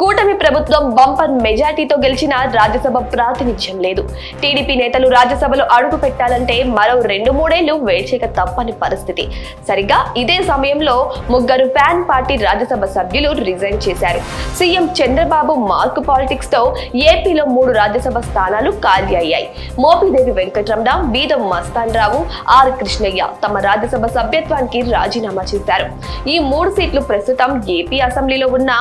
కూటమి ప్రభుత్వం బంపర్ మెజార్టీతో గెలిచిన రాజ్యసభ ప్రాతినిధ్యం లేదు. టీడీపీ నేతలు రాజ్యసభలో అడుగు పెట్టాలంటే మరో రెండు మూడేళ్ళు వేచేక తప్పని పరిస్థితి. సరిగ్గా ఇదే సమయంలో ముగ్గురు ఫ్యాన్ పార్టీ రాజ్యసభ సభ్యులు రిజైన్ చేశారు. సీఎం చంద్రబాబు మార్క్ పాలిటిక్స్తో ఏపీలో మూడు రాజ్యసభ స్థానాలు ఖాళీ అయ్యాయి. మోపిదేవి వెంకటరమణ వీదం మస్తాన్ రావు ఆర్ కృష్ణయ్య తమ రాజ్యసభ సభ్యత్వానికి రాజీనామా చేశారు. ఈ మూడు సీట్లు ప్రస్తుతం ఏపీ అసెంబ్లీలో ఉన్న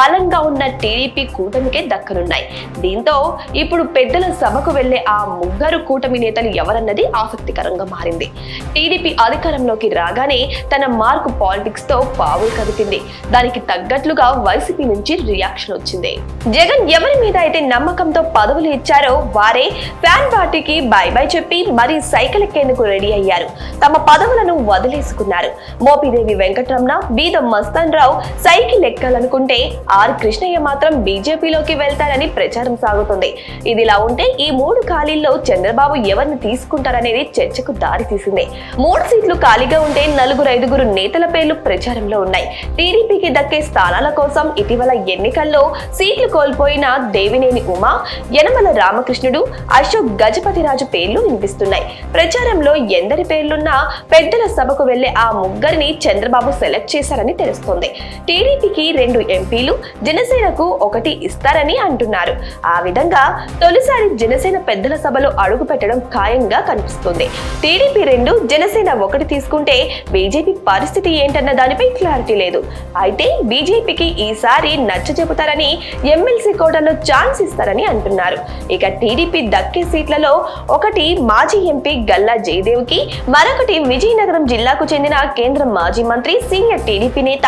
బలంగా ఉన్న టీడీపీ కూటమికే దక్కనున్నాయి. దీంతో ఇప్పుడు పెద్దల సభకు వెళ్ళే ఆ ముగ్గురు కూటమి నేతలు ఎవరన్నది ఆసక్తికరంగా మారింది. టీడీపీ అధికారంలోకి రాగానే తన మార్క్ పాలిటిక్స్తో పావులు కదిపింది. దానికి తగ్గట్లుగా వైసీపీ నుంచి రియాక్షన్ వచ్చింది. జగన్ ఎవరి మీద అయితే నమ్మకంతో పదవులు ఇచ్చారో వారే ఫ్యాన్ పార్టీకి బై బై చెప్పి మరీ సైకిల్ ఎక్కేందుకు రెడీ అయ్యారు. తమ పదవులను వదిలేసుకున్నారు. మోపిదేవి వెంకటరమణ బీద మస్తాన్ రావు సైకిల్ ఎక్కాలనుకుంటే ఆర్ కృష్ణ కృష్ణయ్య మాత్రం బీజేపీలోకి వెళ్తారని ప్రచారం సాగుతుంది. ఇదిలా ఉంటే ఈ మూడు ఖాళీల్లో చంద్రబాబు ఎవరిని తీసుకుంటారనేది చర్చకు దారి తీసింది. మూడు సీట్లు ఖాళీగా ఉంటే నలుగురు ఐదుగురు నేతల పేర్లు ప్రచారంలో ఉన్నాయి. టీడీపీకి దక్కే స్థానాల కోసం ఇటీవల ఎన్నికల్లో సీట్లు కోల్పోయిన దేవినేని ఉమా యనమల రామకృష్ణుడు అశోక్ గజపతిరాజు పేర్లు వినిపిస్తున్నాయి. ప్రచారంలో ఎందరి పేర్లున్నా పెద్దల సభకు వెళ్ళే ఆ ముగ్గురిని చంద్రబాబు సెలెక్ట్ చేశారని తెలుస్తోంది. టీడీపీకి రెండు ఎంపీలు జనసేన జనసేనకు ఒకటి ఇస్తారని అంటున్నారు. ఆ విధంగా తొలిసారి జనసేన పెద్దల సభలో అడుగు పెట్టడం ఖాయంగా కనిపిస్తుంది. టీడీపీ రెండు జనసేన ఒకటి తీసుకుంటే బీజేపీ పరిస్థితి ఏంటన్న దానిపై క్లారిటీ లేదు. అయితే బీజేపీకి ఈసారి నచ్చ చెబుతారని ఎమ్మెల్సీ కోటలో ఛాన్స్ ఇస్తారని అంటున్నారు. ఇక టీడీపీ దక్కే సీట్లలో ఒకటి మాజీ ఎంపీ గల్లా జయదేవ్కి మరొకటి విజయనగరం జిల్లాకు చెందిన కేంద్ర మాజీ మంత్రి సీనియర్ టీడీపీ నేత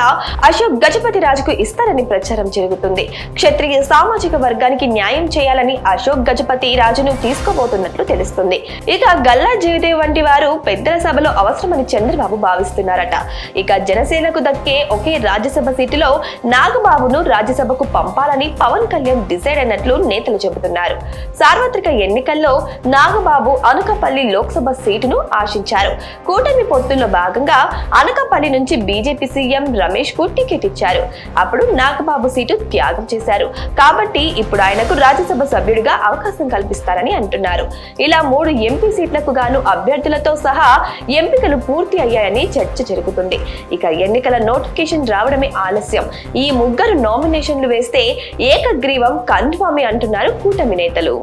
అశోక్ గజపతి రాజుకు ఇస్తారని ప్రచారం జరుగుతుంది. క్షత్రియ సామాజిక వర్గానికి న్యాయం చేయాలని అశోక్ గజపతి రాజును తీసుకోబోతున్నట్లు తెలుస్తుంది. ఇక గల్లా జయదేవ్ వంటి వారు పెద్దల సభలో అవసరమని చంద్రబాబు భావిస్తున్నారట. ఇక జనసేనకు దక్కే ఒకే రాజ్యసభ సీటులో నాగబాబును రాజ్యసభకు పంపాలని పవన్ కళ్యాణ్ డిసైడ్ అయినట్లు నేతలు చెబుతున్నారు. సార్వత్రిక ఎన్నికల్లో నాగబాబు అనకపల్లి లోక్సభ సీటును ఆశించారు. కూటమి పొత్తుల్లో భాగంగా అనకపల్లి నుంచి బీజేపీ సీఎం రమేష్కు టికెట్ ఇచ్చారు. అప్పుడు నాగబాబు సీటు త్యాగం చేశారు. కాబట్టి ఇప్పుడు ఆయనకు రాజ్యసభ సభ్యుడిగా అవకాశం కల్పిస్తారని అంటున్నారు. ఇలా మూడు ఎంపీ సీట్లకు గాను అభ్యర్థులతో సహా ఎంపికలు పూర్తి అయ్యాయని చర్చ జరుగుతుంది. ఇక ఎన్నికల నోటిఫికేషన్ రావడమే ఆలస్యం. ఈ ముగ్గురు నామినేషన్లు వేస్తే ఏకగ్రీవం కన్ఫామే అంటున్నారు కూటమి నేతలు.